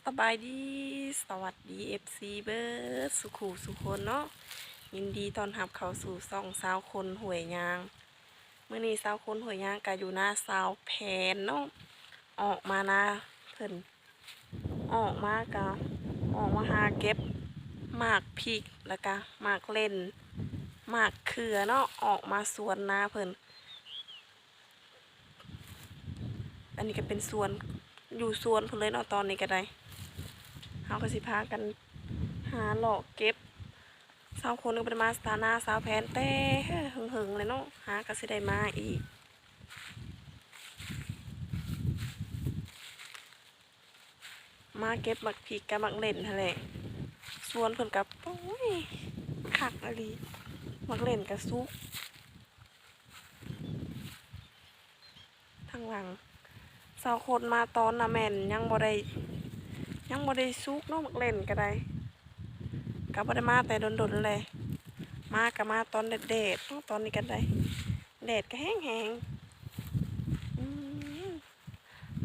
สบายดี สวัสดี FC เบิร์ดสุขูสุคนเนาะยินดีตอนรับเข้าสู่ซ่องสาวคนหวยยางเมื่อนี้สาวคนหวยยางก็อยู่หน้าสาวแพนเนาะออกมานะเพิ่นออกมากะออกมาหาเก็บหมากพริกแล้วก็หมากเล่นหมากเขือเนาะออกมาสวนนาเพิ่นอันนี้ก็เป็นสวนอยู่สวนเพุ่นเลยเนาะตอนนี้ก็ได้ เฮาก็สิพากัน หาหลอกเก็บสาวคนก็เป็นมาสตาร์นาสาวแพนแต่หึงหึงเลยเนาะหาก็สิได้มาอีกมาเก็บหมักผีกกับหมักเล่นทะเลสวนเพิ่นกับโอ้ยคักอะลีหมักเล่นกับซุกทางหลังสาวคนมาตอนน่ะแม่นยังบ่ได้ ยังบ่ได้ซุกเนาะมักเล่นก็ได้ก็บ่ได้มาแต่ดนๆเลย มาก็มาตอนแดดๆเนาะตอนนี้ก็ได้แดดก็แห้งๆอืม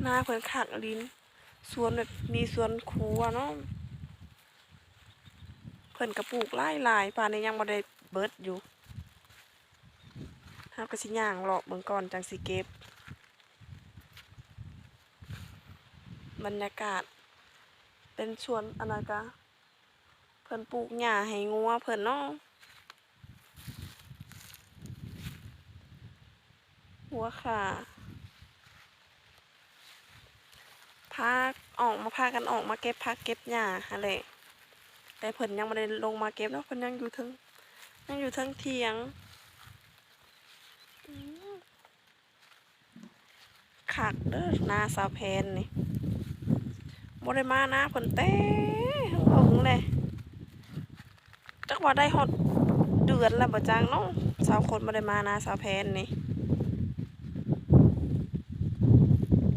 หน้าเพิ่นคักลิ้นสวนแบบมีสวนครัวเนาะเพิ่นก็ปลูกหลายป่านนี้ยังบ่ได้เบิดอยู่เฮาก็สิย่างเลาะเบิ่งก่อนจังสิเก็บบรรยากาศ เป็นสวนอนนากะเพิ่นปลูกหญ้าให้งัวเพิ่นเนาะหัวขาพาออกมาพากันออกมาเก็บพักเก็บหญ้าอะไรแต่เพิ่นยังไม่ได้ลงมาเก็บเนาะเพิ่นยังอยู่เทึงยังอยู่เทึงเทียงอืมคักเด้อหนาสาวแพนนี่ บ่ได้มานะเพิ่นเต้หึงเลยจักว่าได้ฮอดเดือนแล้วบ่จังเนาะสาวคนบ่ได้มานะสาวแพนนี่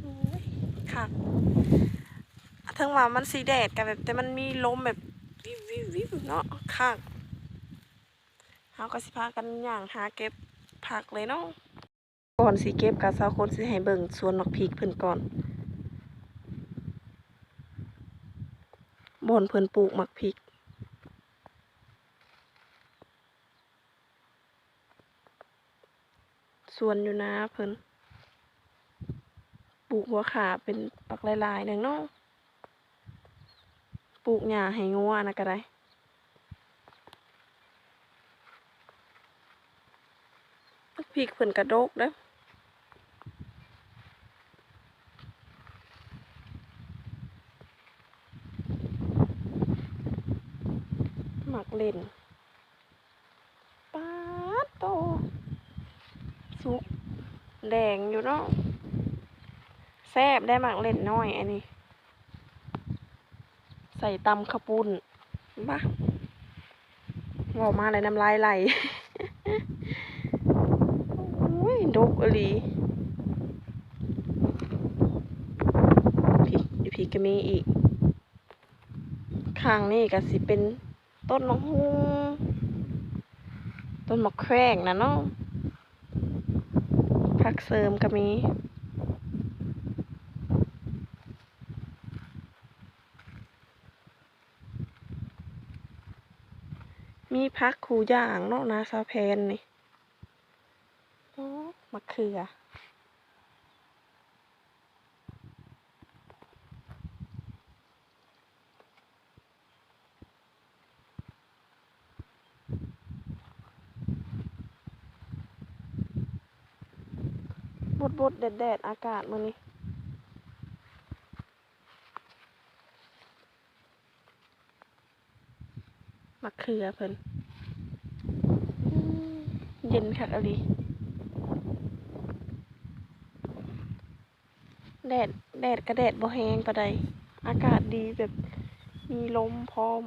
โอ้ยคักถึงว่ามันสีแดดกันแบบ แต่มันมีลมแบบวิววิววิวเนาะคักเฮาก็สิพากันอย่างหาเก็บผักเลยเนาะก่อนสิเก็บกับสาวคนสิให้เบิ่งสวนมักพริกเพิ่นก่อน บอนเพิ่นปลูกหมักพริกสวนอยู่นะเพิ่นปลูกหัวขาเป็นปักลายๆหนึ่งเนาะปลูกหญ้าให้งัวนะก็ได้มักพริกเพิ่นกระโดกเด้อหมักเล่นป๊าดโต สุกแดงอยู่เนาะ แซ่บได้มักเล่นน้อยอันนี้ ใส่ตำข้าวปุ้นบ้าออกมาเลยน้ำลายไหลโอ้ยดกอลีพีพีก็มีอีกข้างนี่ก็สิเป็นต้นมะฮุงต้นมะแขวงนะเนาะผักเสริมก็มี มี พักคูย่างเนาะนาซาแพนนี่มะเขือบดบดแดดแดดอากาศมือนี้มะเขือเพิ่น นคักอะลีแดด แดดกระแดดบ่แห้งปานใด อากาศดีแบบมีลมพร้อม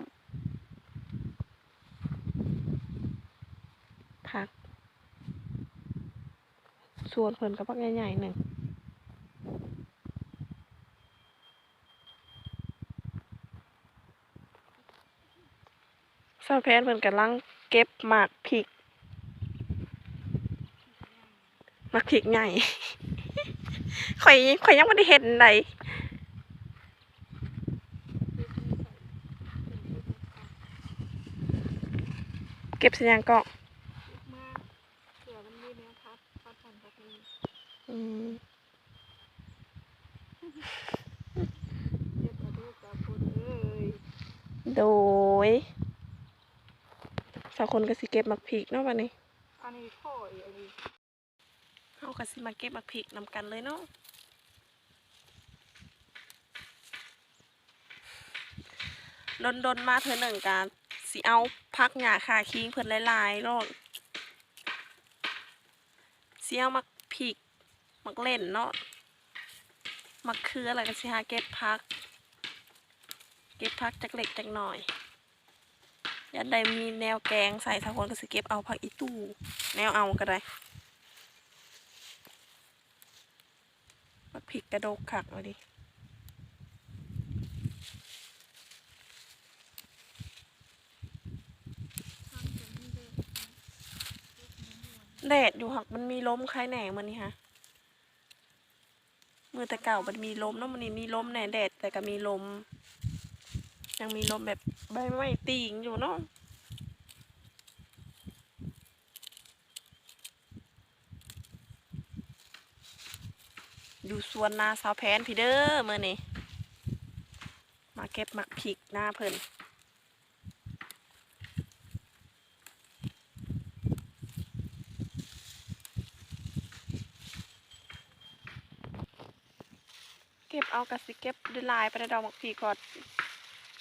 คักสวนเพิ่นก็บักใหญ่ๆหนึ่งสาวแพนเพิ่นกำลังเก็บหมากพริก มักพริกใหญ่ข่อยข่อยยังไม่ได้เห็นไหนเก็บสัญญาณกล้องโดยสาวคนก็สิเก็บมักผีกเนาะวันนี้ อันนี้พ่ออีอันนี้ เฮาก็สิมาเก็บมักพริกนำกันเลยเนาะดนดนๆมาเธอหนึ่งการสิเอาพักหญ้าคาคิงเพิ่นหลายๆโลดสิเอามักพริกมักเล่นเนาะมักคืออะไรก็สิหาเก็บพัก เก็บพักจากเล็กจากหน่อยยันใดมีแนวแกงใส่ทางคนก็สิเก็บเอาผักอีตู้แนวเอาก็ได้ มักผิกกระโดกขักเอาดิทำจนนี่เลยแดดอยู่หักมันมีลมคล้ายแหน่มันนี่ฮะมือแต่เก่ามันมีลมเนาะมันนี่มีลมแหน่แดดแต่ก็มีลม ยังมีลมแบบใบไม้ตีงอยู่เนาะ อยู่สวนนาสาวแพนพี่เด้อเมื่อนี้มาเก็บมักผิกหน้าเพิ่นเก็บเอากระสิเก็บด้วยลายไปในดอกมักผิกก่อน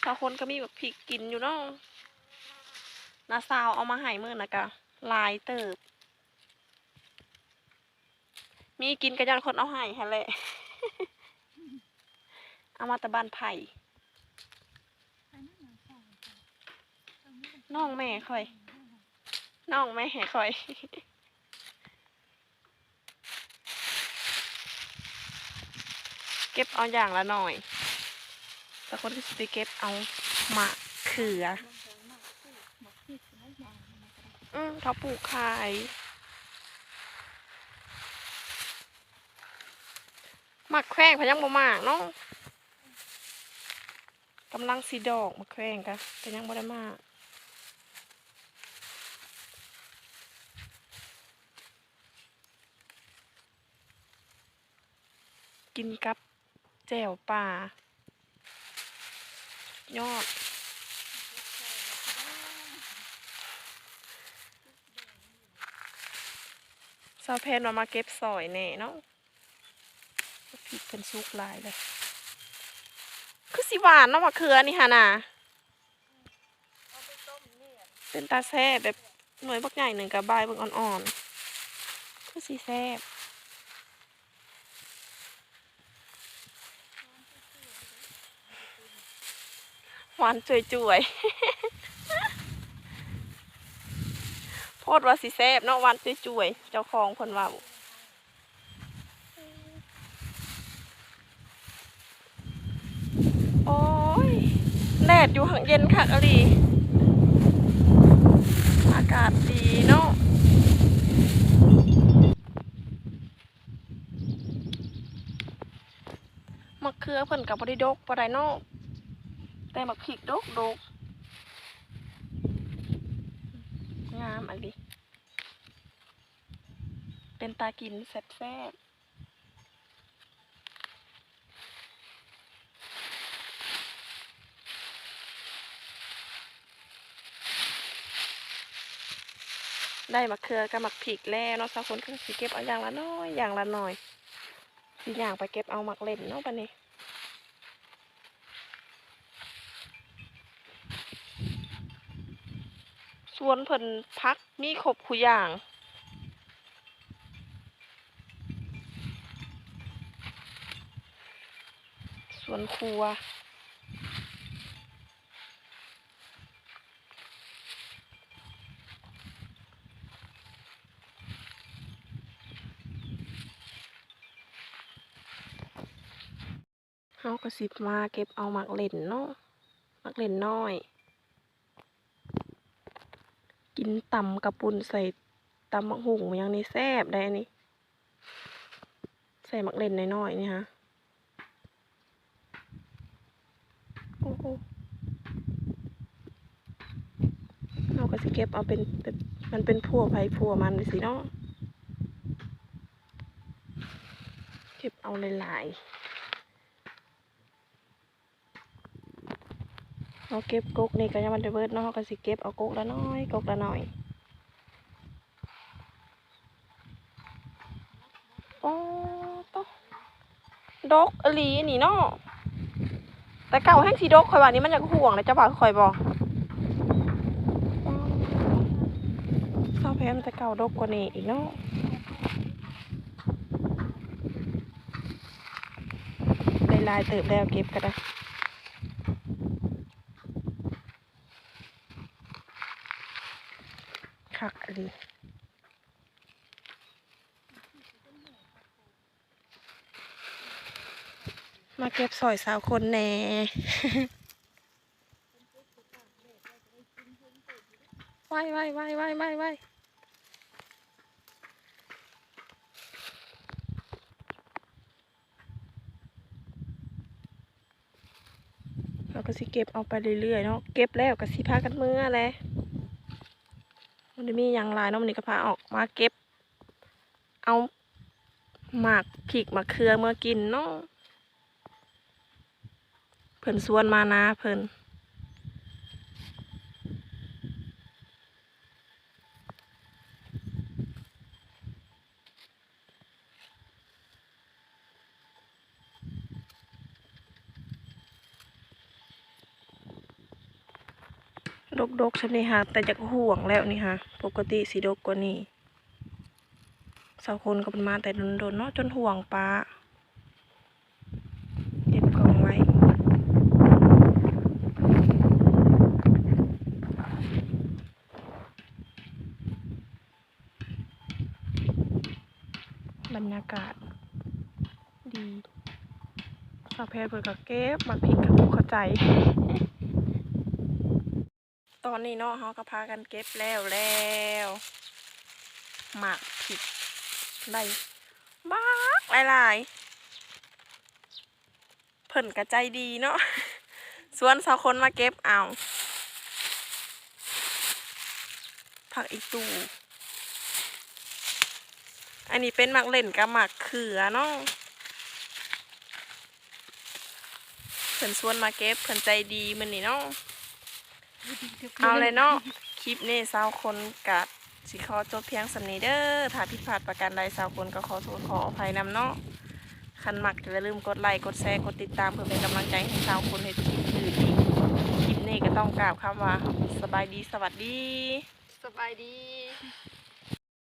ชาวคนก็มีมักผิกกินอยู่เนาะนาสาวเอามาให้มื่อนะกะลายเติบ มีกินกระยันคนเอาให้ฮะแหละเอามาแต่บ้านไผ่น้องนี้มันน้องแม่คอย น้องแม่ค่อยเก็บเอาอย่างละหน่อย แต่คนที่สติเก็บเอาหมาเขือมันแพงมากคือนอืมเขาปลูกขาย มักแข้งพยังบ่มากเนาะกำลังสีดอกมักแข้งกะแต่ยังบ่ได้มากกินกับแจ่วป่ายอดซาวแพนมามาเก็บสอยแน่เนาะ ผิดเป็นซุกลายเลย คือสิหวานเนาะมะเขือนี่ฮะนะเป็นตาแซ่บแบบหน่วยบักใหญ่หนึ่งกับใบายเบิ่งอ่อนๆ คือสีแซ่บหวานจุยๆ โพดว่าสีแซ่บเนาะหวานจุยๆ เจ้าของคนว่า โอ้ยแดดอยู่หังเย็นคักอะลีอากาศดีเนาะมะเขือเพิ่นกับบริดกบ่ไดเนาะแต่มะพริกดกดกงามอะลีเป็นตากินแซ่บๆ ได้มะเขือกับมะพริกแล้วเนาะสาวคนก็สิเก็บเอาอย่างละน้อยอย่างละหน่อยสิอย่างไปเก็บเอามักเล่นเนาะบัดนี้สวนเพิ่นพักมีครบคุอย่างสวนครัว สิบมาเก็บเอาหมักเล่นเนาะหมักเล่นน้อย กินตำกระปุนใส่ตำมักหุ่งมันยังนี่แซ่บได้อันนี่ใส่หมักเล่นน้อยๆนี่ฮะโอ้โหเราก็สิเก็บเอาเป็นเป็นมันเป็นพัวไผพัวมันสิเนาะเก็บเอาหลายๆ เราเก็บกุกนี่ก็ยังมันจะเบิดเนาะเราก็สิเก็บเอากุกละน้อยกุกละน้อยโอ้ตดกอลีนี่เนาะแต่เก่าแห้งสีดกข่อยว่านี้มันอยากห่วงเลยจ้าบ่าวข่อยบอกข้าวแพ้มันจะเก่าดกกว่านี้อีกเนาะลายเติบแล้วเก็บกันนะคักอะไรมาเก็บสอยสาวคนแน่ว่ายว่ายว่ายว่ายว่ายว่ายเราก็สิเก็บเอาไปเรื่อยๆเนาะ เก็บแล้วก็สิพากันมือแหละ มันจะมีอย่างลายเนาะมันนี่ก็พาออกมาเก็บ เอาหมากผิกหมากเครือเมื่อกินเนาะเพิ่นสวนมานาเพิ่น ดกดกๆชนิดฮะแต่จากห่วงแล้วนี่ฮะปกติสีดกกว่านี้สาวคนก็เป็นมาแต่โดนๆเนาะจนห่วงปลาเก็บกองไว้บรรยากาศดีสาวแพทย์เปิดกับเก็บมาพิกกับเข้าใจ ตอนนี้เนาะเขาก็พากันเก็บแล้วแล้วหมากผิดได้มากหลายๆ เพิ่นกระใจดีเนาะส่วนสาวคนมาเก็บเอาผักอีกตูอันนี้เป็นหมักเล่นกับหมักเขือเนาะเพิ่นส่วนมาเก็บเพิ่นใจดีมันนี่เนาะ เอาเลยเนาะคลิปนี้สาวคนกัดสิขอจบเพียงสำนีเด้อถ้าผิดพลาดประการใดสาวคนก็ขอโทษขออภัยนำเนาะคันมักอย่าลืมกดไลค์กดแชร์กดติดตามเพื่อเป็นกำลังใจให้สาวคนในคลิปอื่นอีคลิปนี้ก็ต้องกราบคำว่าสบายดีสวัสดี สบายดี